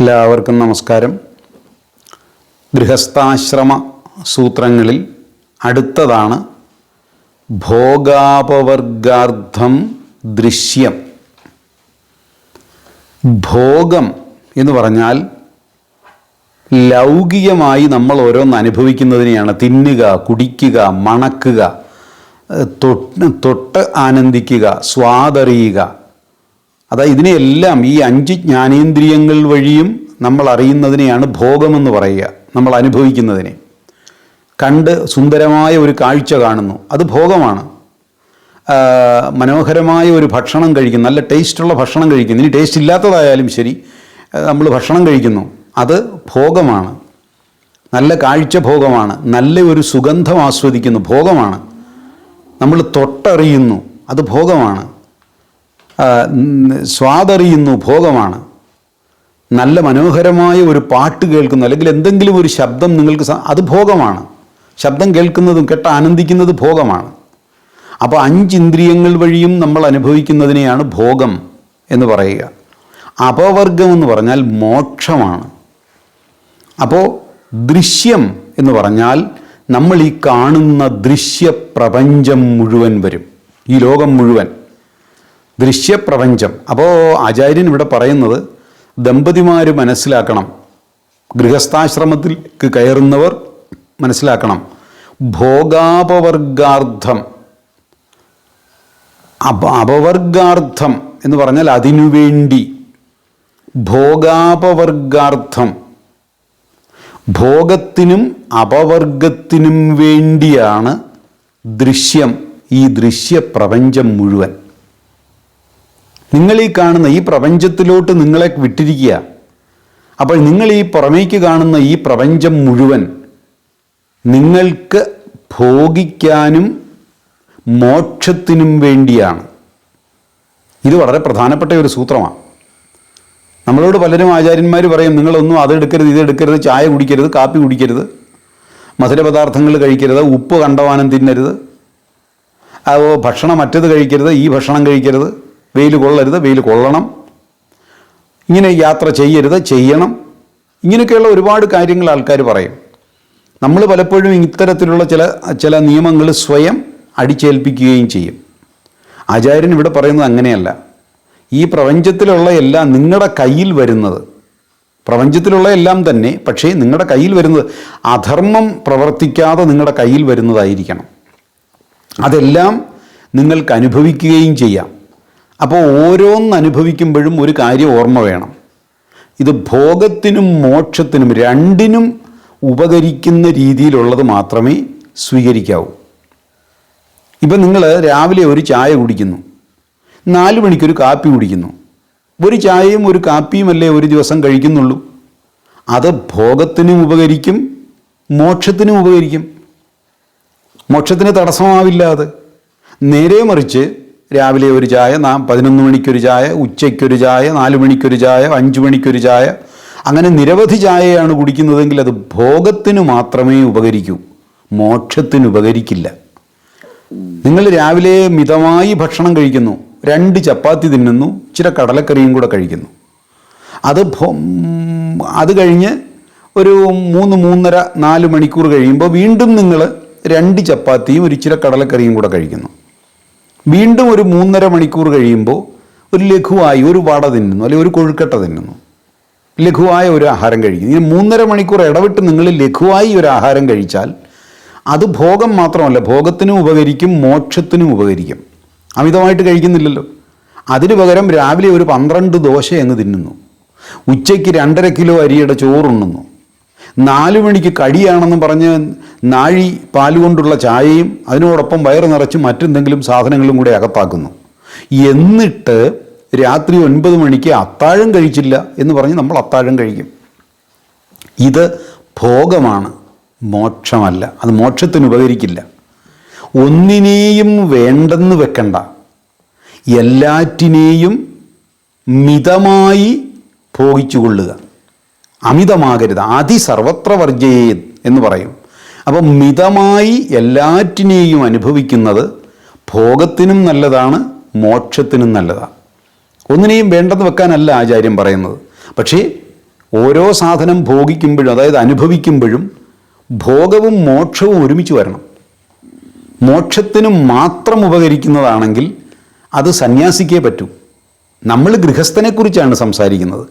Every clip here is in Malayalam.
എല്ലാവർക്കും നമസ്കാരം. ഗൃഹസ്ഥാശ്രമ സൂത്രങ്ങളിൽ അടുത്തതാണ് ഭോഗാപവർഗാർത്ഥം ദൃശ്യം. ഭോഗം എന്ന് പറഞ്ഞാൽ ലൗകികമായി നമ്മൾ ഓരോന്ന് അനുഭവിക്കുന്നതിനെയാണ് തിന്നുക കുടിക്കുക മണക്കുക തൊട്ട് തൊട്ട് ആനന്ദിക്കുക സ്വാദറിയുക. അതായത് ഇതിനെയെല്ലാം ഈ അഞ്ച് ജ്ഞാനേന്ദ്രിയങ്ങൾ വഴിയും നമ്മൾ അറിയുന്നതിനെയാണ് ഭോഗമെന്ന് പറയുക നമ്മൾ അനുഭവിക്കുന്നതിനെ. കണ്ട് സുന്ദരമായ ഒരു കാഴ്ച കാണുന്നു അത് ഭോഗമാണ്. മനോഹരമായ ഒരു ഭക്ഷണം കഴിക്കുന്നു നല്ല ടേസ്റ്റുള്ള ഭക്ഷണം കഴിക്കുന്നു. ഇനി ടേസ്റ്റ് ഇല്ലാത്തതായാലും ശരി നമ്മൾ ഭക്ഷണം കഴിക്കുന്നു അത് ഭോഗമാണ്. നല്ല കാഴ്ച ഭോഗമാണ് നല്ല ഒരു സുഗന്ധം ആസ്വദിക്കുന്നു ഭോഗമാണ്. നമ്മൾ തൊട്ടറിയുന്നു അത് ഭോഗമാണ്. സ്വാദറിയുന്നു ഭോഗമാണ്. നല്ല മനോഹരമായ ഒരു പാട്ട് കേൾക്കുന്നു. അല്ലെങ്കിൽ എന്തെങ്കിലും ഒരു ശബ്ദം നിങ്ങൾക്ക് അത് ഭോഗമാണ്. ശബ്ദം കേൾക്കുന്നതും കേട്ട ആനന്ദിക്കുന്നത് ഭോഗമാണ്. അപ്പോൾ അഞ്ച് ഇന്ദ്രിയങ്ങൾ വഴിയും നമ്മൾ അനുഭവിക്കുന്നതിനെയാണ് ഭോഗം എന്ന് പറയുക. അപവർഗം എന്ന് പറഞ്ഞാൽ മോക്ഷമാണ്. അപ്പോൾ ദൃശ്യം എന്ന് പറഞ്ഞാൽ നമ്മൾ ഈ കാണുന്ന ദൃശ്യപ്രപഞ്ചം മുഴുവൻ വരും. ഈ ലോകം മുഴുവൻ. ദൃശ്യപ്രപഞ്ചം. അപ്പോൾ ആചാര്യൻ ഇവിടെ പറയുന്നത് ദമ്പതിമാർ മനസ്സിലാക്കണം. ഗൃഹസ്ഥാശ്രമത്തിലേക്ക് കയറുന്നവർ മനസ്സിലാക്കണം. ഭോഗാപവർഗാർത്ഥം. അപ അപവർഗാർത്ഥം എന്ന് പറഞ്ഞാൽ അതിനുവേണ്ടി ഭോഗാപവർഗാർത്ഥം. ഭോഗത്തിനും അപവർഗത്തിനും വേണ്ടിയാണ് ദൃശ്യം. ഈ ദൃശ്യപ്രപഞ്ചം മുഴുവൻ. നിങ്ങൾ ഈ കാണുന്ന ഈ പ്രപഞ്ചത്തിലോട്ട് നിങ്ങളെ വിട്ടിരിക്കുക. അപ്പോൾ നിങ്ങൾ ഈ പുറമേക്ക് കാണുന്ന ഈ പ്രപഞ്ചം മുഴുവൻ നിങ്ങൾക്ക് ഭോഗിക്കാനും മോക്ഷത്തിനും വേണ്ടിയാണ്. ഇത് വളരെ പ്രധാനപ്പെട്ട ഒരു സൂത്രമാണ്. നമ്മളോട് പലരും ആചാര്യന്മാർ പറയും നിങ്ങളൊന്നും അതെടുക്കരുത് ഇതെടുക്കരുത് ചായ കുടിക്കരുത് കാപ്പി കുടിക്കരുത് മധുരപദാർത്ഥങ്ങൾ കഴിക്കരുത് ഉപ്പ് കണ്ടവാനം തിന്നരുത് ഭക്ഷണം മറ്റത് കഴിക്കരുത് ഈ ഭക്ഷണം കഴിക്കരുത്. വെയിൽ കൊള്ളരുത് വെയിൽ കൊള്ളണം. ഇങ്ങനെ യാത്ര ചെയ്യരുത് ചെയ്യണം. ഇങ്ങനെയൊക്കെയുള്ള ഒരുപാട് കാര്യങ്ങൾ ആൾക്കാർ പറയും. നമ്മൾ പലപ്പോഴും ഇത്തരത്തിലുള്ള ചില ചില നിയമങ്ങൾ സ്വയം അടിച്ചേൽപ്പിക്കുകയും ചെയ്യും. ആചാര്യൻ ഇവിടെ പറയുന്നത് അങ്ങനെയല്ല. ഈ പ്രപഞ്ചത്തിലുള്ള എല്ലാം നിങ്ങളുടെ കയ്യിൽ വരുന്നത്. പ്രപഞ്ചത്തിലുള്ള എല്ലാം തന്നെ പക്ഷേ നിങ്ങളുടെ കയ്യിൽ വരുന്നത് അധർമ്മം പ്രവർത്തിക്കാതെ നിങ്ങളുടെ കയ്യിൽ വരുന്നതായിരിക്കണം. അതെല്ലാം നിങ്ങൾക്ക് അനുഭവിക്കുകയും ചെയ്യാം. അപ്പോൾ ഓരോന്ന് അനുഭവിക്കുമ്പോഴും ഒരു കാര്യം ഓർമ്മ വേണം. ഇത് ഭോഗത്തിനും മോക്ഷത്തിനും രണ്ടിനും ഉപകരിക്കുന്ന രീതിയിലുള്ളത് മാത്രമേ സ്വീകരിക്കാവൂ. ഇപ്പം നിങ്ങൾ രാവിലെ ഒരു ചായ കുടിക്കുന്നു. നാല് മണിക്കൊരു കാപ്പി കുടിക്കുന്നു. ഒരു ചായയും ഒരു കാപ്പിയും അല്ലേ ഒരു ദിവസം കഴിക്കുന്നുള്ളൂ? അത് ഭോഗത്തിനും ഉപകരിക്കും മോക്ഷത്തിനും ഉപകരിക്കും. മോക്ഷത്തിന് തടസ്സമാവില്ല അത്. നേരെ മറിച്ച് രാവിലെ ഒരു ചായ നാം പതിനൊന്ന് മണിക്കൊരു ചായ ഉച്ചയ്ക്കൊരു ചായ നാല് മണിക്കൊരു ചായ അഞ്ച് മണിക്കൊരു ചായ. അങ്ങനെ നിരവധി ചായയാണ് കുടിക്കുന്നതെങ്കിൽ അത് ഭോഗത്തിന് മാത്രമേ ഉപകരിക്കൂ. മോക്ഷത്തിന് ഉപകരിക്കില്ല. നിങ്ങൾ രാവിലെ മിതമായി ഭക്ഷണം കഴിക്കുന്നു. രണ്ട് ചപ്പാത്തി തിന്നുന്നു. ഇച്ചിരി കടലക്കറിയും കൂടെ കഴിക്കുന്നു. അത് അത് കഴിഞ്ഞ് ഒരു മൂന്ന് മൂന്നര നാല് മണിക്കൂർ കഴിയുമ്പോൾ വീണ്ടും നിങ്ങൾ രണ്ട് ചപ്പാത്തിയും ഒരു ഇച്ചിരി കടലക്കറിയും കൂടെ കഴിക്കുന്നു. വീണ്ടും ഒരു മൂന്നര മണിക്കൂർ കഴിയുമ്പോൾ ഒരു ലഘുവായി ഒരു വട തിന്നുന്നു അല്ലെങ്കിൽ ഒരു കൊഴുക്കട്ട തിന്നുന്നു. ലഘുവായ ഒരു ആഹാരം കഴിക്കുന്നു. ഇനി മൂന്നര മണിക്കൂർ ഇടവിട്ട് നിങ്ങൾ ലഘുവായി ഒരു ആഹാരം കഴിച്ചാൽ അത് ഭോഗം മാത്രമല്ല ഭോഗത്തിനും ഉപകരിക്കും മോക്ഷത്തിനും ഉപകരിക്കും. അമിതമായിട്ട് കഴിക്കുന്നില്ലല്ലോ. അതിനു പകരം രാവിലെ ഒരു പന്ത്രണ്ട് ദോശ അങ്ങ് തിന്നുന്നു. ഉച്ചയ്ക്ക് രണ്ടര കിലോ അരിയുടെ ചോറുണ്ണുന്നു. നാലു മണിക്ക് കടിയാണെന്ന് പറഞ്ഞ് നാഴി പാലുകൊണ്ടുള്ള ചായയും അതിനോടൊപ്പം വയറ് നിറച്ച് മറ്റെന്തെങ്കിലും സാധനങ്ങളും കൂടെ അകത്താക്കുന്നു എന്നിട്ട് രാത്രി ഒൻപത് മണിക്ക് അത്താഴം കഴിച്ചില്ല എന്ന് പറഞ്ഞ് നമ്മൾ അത്താഴം കഴിക്കും. ഇത് ഭോഗമാണ് മോക്ഷമല്ല അത് മോക്ഷത്തിന് ഉപകരിക്കില്ല. ഒന്നിനെയും വേണ്ടെന്ന് വെക്കണ്ട. എല്ലാറ്റിനെയും മിതമായി ഭോഗിച്ചുകൊള്ളുക. അമിതമാകരുത്. അതി സർവത്ര വർജയേ എന്ന് പറയും. അപ്പം മിതമായി എല്ലാറ്റിനെയും അനുഭവിക്കുന്നത് ഭോഗത്തിനും നല്ലതാണ് മോക്ഷത്തിനും നല്ലതാണ്. ഒന്നിനെയും വേണ്ടെന്ന് വെക്കാനല്ല ആചാര്യം പറയുന്നത്. പക്ഷേ ഓരോ സാധനം ഭോഗിക്കുമ്പോഴും അതായത് അനുഭവിക്കുമ്പോഴും ഭോഗവും മോക്ഷവും ഒരുമിച്ച് വരണം. മോക്ഷത്തിനും മാത്രം ഉപകരിക്കുന്നതാണെങ്കിൽ അത് സന്യാസിക്കേ പറ്റൂ. നമ്മൾ ഗൃഹസ്ഥനെക്കുറിച്ചാണ് സംസാരിക്കുന്നത്.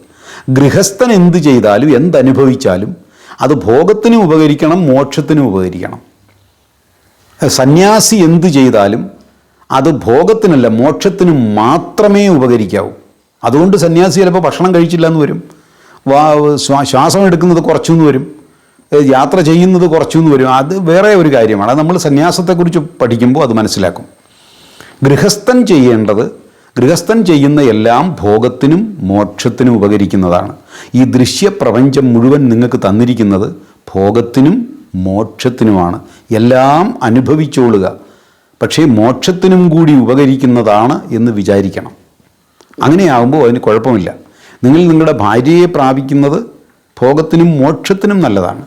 ഗൃഹസ്ഥൻ എന്ത് ചെയ്താലും എന്തനുഭവിച്ചാലും അത് ഭോഗത്തിനും ഉപകരിക്കണം മോക്ഷത്തിനും ഉപകരിക്കണം. സന്യാസി എന്ത് ചെയ്താലും അത് ഭോഗത്തിനല്ല മോക്ഷത്തിനും മാത്രമേ ഉപകരിക്കാവൂ. അതുകൊണ്ട് സന്യാസി ചിലപ്പോൾ ഭക്ഷണം കഴിച്ചില്ല എന്ന് വരും. വാ ശ്വാ- ശ്വാസം എടുക്കുന്നത് കുറച്ചു എന്ന് വരും യാത്ര ചെയ്യുന്നത് കുറച്ചു എന്ന് വരും. അത് വേറെ ഒരു കാര്യമാണ്. നമ്മൾ സന്യാസത്തെക്കുറിച്ച് പഠിക്കുമ്പോൾ അത് മനസ്സിലാക്കും. ഗൃഹസ്ഥൻ ചെയ്യേണ്ടത് ഗൃഹസ്ഥൻ ചെയ്യുന്ന എല്ലാം ഭോഗത്തിനും മോക്ഷത്തിനും ഉപകരിക്കുന്നതാണ്. ഈ ദൃശ്യപ്രപഞ്ചം മുഴുവൻ നിങ്ങൾക്ക് തന്നിരിക്കുന്നത് ഭോഗത്തിനും മോക്ഷത്തിനുമാണ്. എല്ലാം അനുഭവിച്ചോളുക. പക്ഷേ മോക്ഷത്തിനും കൂടി ഉപകരിക്കുന്നതാണ് എന്ന് വിചാരിക്കണം. അങ്ങനെയാകുമ്പോൾ അതിന് കുഴപ്പമില്ല. നിങ്ങൾ നിങ്ങളുടെ ഭാര്യയെ പ്രാപിക്കുന്നത് ഭോഗത്തിനും മോക്ഷത്തിനും നല്ലതാണ്.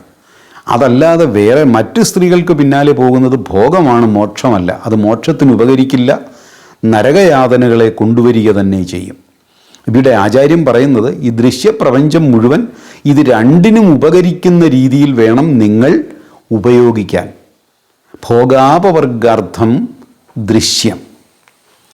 അതല്ലാതെ വേറെ മറ്റ് സ്ത്രീകൾക്ക് പിന്നാലെ പോകുന്നത് ഭോഗമാണ് മോക്ഷമല്ല. അത് മോക്ഷത്തിന് ഉപകരിക്കില്ല നരകയാതനകളെ കൊണ്ടുവരിക തന്നെ ചെയ്യും. ഇവിടെ ആചാര്യം പറയുന്നത് ഈ ദൃശ്യപ്രപഞ്ചം മുഴുവൻ ഇത് രണ്ടിനും ഉപകരിക്കുന്ന രീതിയിൽ വേണം നിങ്ങൾ ഉപയോഗിക്കാൻ. ഭോഗാപവർഗാർത്ഥം ദൃശ്യം.